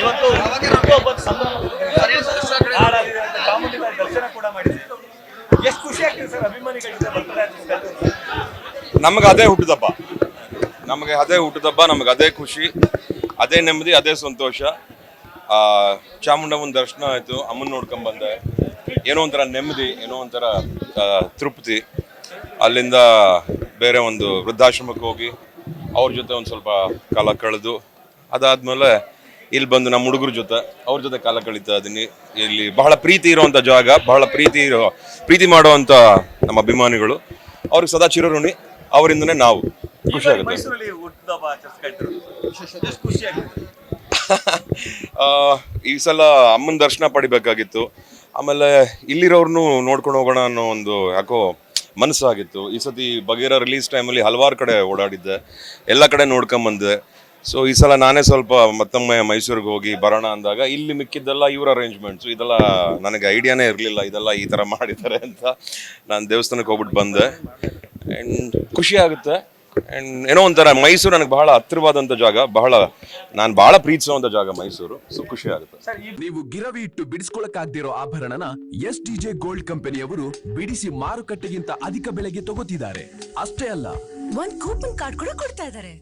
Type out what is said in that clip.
ಇವತ್ತು ಚಾಮುಂಡಿ ದರ್ಶನ ಕೂಡ ಮಾಡಿದ್ವಿ. ಎಷ್ಟು ಖುಷಿ ಆಗ್ತಿದೆ ಸರ್ ನಮಗೆ ಅದೇ ಹುಟ್ಟಿದಬ್ಬ. ನಮಗೆ ಅದೇ ಹುಟ್ಟಿದಬ್ಬ ನಮಗೆ ಅದೇ ಖುಷಿ ಅದೇ ನೆಮ್ಮದಿ ಅದೇ ಸಂತೋಷ. ಆ, ಚಾಮುಂಡಮ್ಮನ ದರ್ಶನ ಆಯಿತು ಅಮ್ಮನ ನೋಡ್ಕೊಂಡ್ ಬಂದೆ. ಏನೋ ಒಂಥರ ನೆಮ್ಮದಿ ಏನೋ ಒಂಥರ ತೃಪ್ತಿ. ಅಲ್ಲಿಂದ ಬೇರೆ ಒಂದು ವೃದ್ಧಾಶ್ರಮಕ್ಕೆ ಹೋಗಿ ಅವ್ರ ಜೊತೆ ಒಂದು ಸ್ವಲ್ಪ ಕಾಲ ಕಳೆದು ಅದಾದ್ಮೇಲೆ ಇಲ್ಲಿ ಬಂದು ನಮ್ಮ ಹುಡುಗರ ಜೊತೆ ಅವ್ರ ಜೊತೆ ಕಾಲ ಕಳೀತಾ ಇದ್ದೀನಿ. ಇಲ್ಲಿ ಬಹಳ ಪ್ರೀತಿ ಇರುವಂತ ಜಾಗ ಬಹಳ ಪ್ರೀತಿ ಇರೋ ಪ್ರೀತಿ ಮಾಡುವಂತ ನಮ್ಮ ಅಭಿಮಾನಿಗಳು. ಅವ್ರಿಗೆ ಸದಾ ಚಿರಋಣಿ ಅವರಿಂದನೇ ನಾವು. ಖುಷಿ ಆಗುತ್ತೆ. ಈ ಸಲ ಅಮ್ಮನ ದರ್ಶನ ಪಡಿಬೇಕಾಗಿತ್ತು. ಆಮೇಲೆ ಇಲ್ಲಿರೋರ್ನು ನೋಡ್ಕೊಂಡು ಹೋಗೋಣ ಅನ್ನೋ ಒಂದು ಯಾಕೋ ಮನಸ್ಸಾಗಿತ್ತು. ಈ ಸತಿ ಬಗೇರ ರಿಲೀಸ್ ಟೈಮಲ್ಲಿ ಹಲವಾರು ಕಡೆ ಓಡಾಡಿದ್ದೆ. ಎಲ್ಲ ಕಡೆ ನೋಡ್ಕೊಂಬಂದೆ. ಸೊ ಈ ಸಲ ನಾನೇ ಸ್ವಲ್ಪ ಮತ್ತೊಮ್ಮೆ ಮೈಸೂರಿಗೆ ಹೋಗಿ ಬರೋಣ ಅಂದಾಗ ಇಲ್ಲಿ ಮಿಕ್ಕಿದ್ದೆಲ್ಲ ಇವ್ರ ಅರೇಂಜ್ಮೆಂಟ್ಸು ಇದೆಲ್ಲ ನನಗೆ ಐಡಿಯಾನೇ ಇರಲಿಲ್ಲ ಇದೆಲ್ಲ ಈ ಥರ ಮಾಡಿದ್ದಾರೆ ಅಂತ ನಾನು ದೇವಸ್ಥಾನಕ್ಕೆ ಹೋಗ್ಬಿಟ್ಟು ಬಂದೆ. ಆ್ಯಂಡ್ ಖುಷಿ ಆಗುತ್ತೆ. ಆ್ಯಂಡ್ ಏನೋ ಒಂಥರ ಮೈಸೂರು ನನಗೆ ಬಹಳ ಹತ್ತಿರವಾದಂಥ ಜಾಗ ಬಹಳ ನಾನು ಬಹಳ ಪ್ರೀತಿಸುವಂಥ ಜಾಗ ಮೈಸೂರು. ಸೊ ಖುಷಿ ಆಗುತ್ತೆ. ಸರ್ ನೀವು ಗಿರವಿ ಇಟ್ಟು ಬಿಡಿಸ್ಕೊಳಕ್ಕಾಗ್ದಿರೋ ಆಭರಣನ ಎಸ್ ಡಿಜೆ ಗೋಲ್ಡ್ ಕಂಪನಿಯವರು ಬಿಡಿಸಿ ಮಾರುಕಟ್ಟೆಗಿಂತ ಅಧಿಕ ಬೆಲೆಗೆ ತಗೋತಿದ್ದಾರೆ. ಅಷ್ಟೇ ಅಲ್ಲ. ಒಂದು ಕೂಪನ್ ಕಾರ್ಡ್ ಕೂಡ ಕೊಡ್ತಾ ಇದಾರೆ